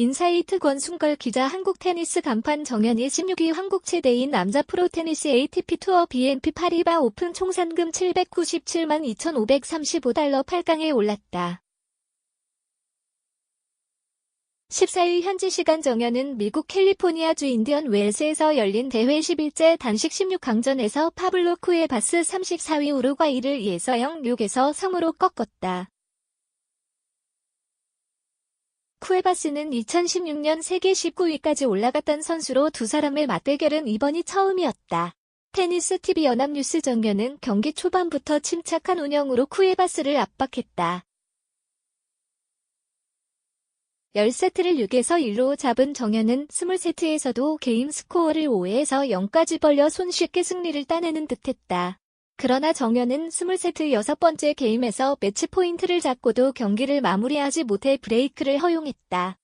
인사이트 권순걸 기자 한국 테니스 간판 정연이 16위 한국 최대인 남자 프로 테니스 ATP 투어 BNP 파리바 오픈 총 상금 797만 2,535달러 8강에 올랐다. 14일 현지 시간 정연은 미국 캘리포니아주 인디언 웰스에서 열린 대회 11째 단식 16강전에서 파블로 쿠에바스 34위 우루과이를 예서 0-6에서 3으로 꺾었다. 쿠에바스는 2016년 세계 19위까지 올라갔던 선수로 두 사람의 맞대결은 이번이 처음이었다. 테니스 TV 연합뉴스 정연은 경기 초반부터 침착한 운영으로 쿠에바스를 압박했다. 10세트를 6에서 1로 잡은 정연은 20세트에서도 게임 스코어를 5에서 0까지 벌려 손쉽게 승리를 따내는 듯했다. 그러나 정연은 20세트 여섯 번째 게임에서 매치 포인트를 잡고도 경기를 마무리하지 못해 브레이크를 허용했다.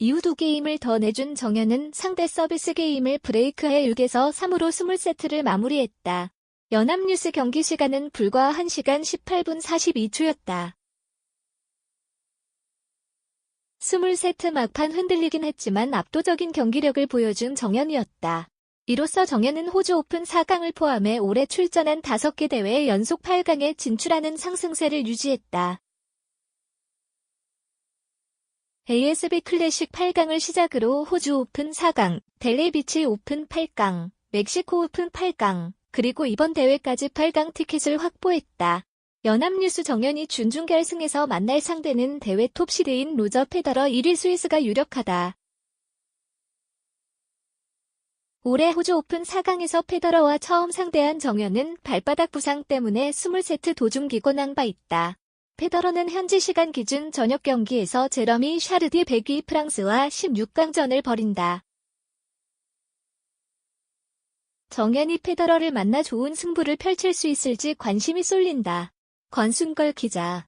이후 두 게임을 더 내준 정연은 상대 서비스 게임을 브레이크해 6에서 3으로 20세트를 마무리했다. 연합뉴스 경기 시간은 불과 1시간 18분 42초였다. 20세트 막판 흔들리긴 했지만 압도적인 경기력을 보여준 정연이었다. 이로써 정연은 호주 오픈 4강을 포함해 올해 출전한 5개 대회 연속 8강에 진출하는 상승세를 유지했다. ASB 클래식 8강을 시작으로 호주 오픈 4강, 델레비치 오픈 8강, 멕시코 오픈 8강, 그리고 이번 대회까지 8강 티켓을 확보했다. 연합뉴스 정연이 준중결승에서 만날 상대는 대회 톱시드인 로저 페더러 1위 스위스가 유력하다. 올해 호주 오픈 4강에서 페더러와 처음 상대한 정연은 발바닥 부상 때문에 20세트 도중 기권한 바 있다. 페더러는 현지 시간 기준 저녁 경기에서 제러미 샤르디 베기 프랑스와 16강전을 벌인다. 정연이 페더러를 만나 좋은 승부를 펼칠 수 있을지 관심이 쏠린다. 권순걸 기자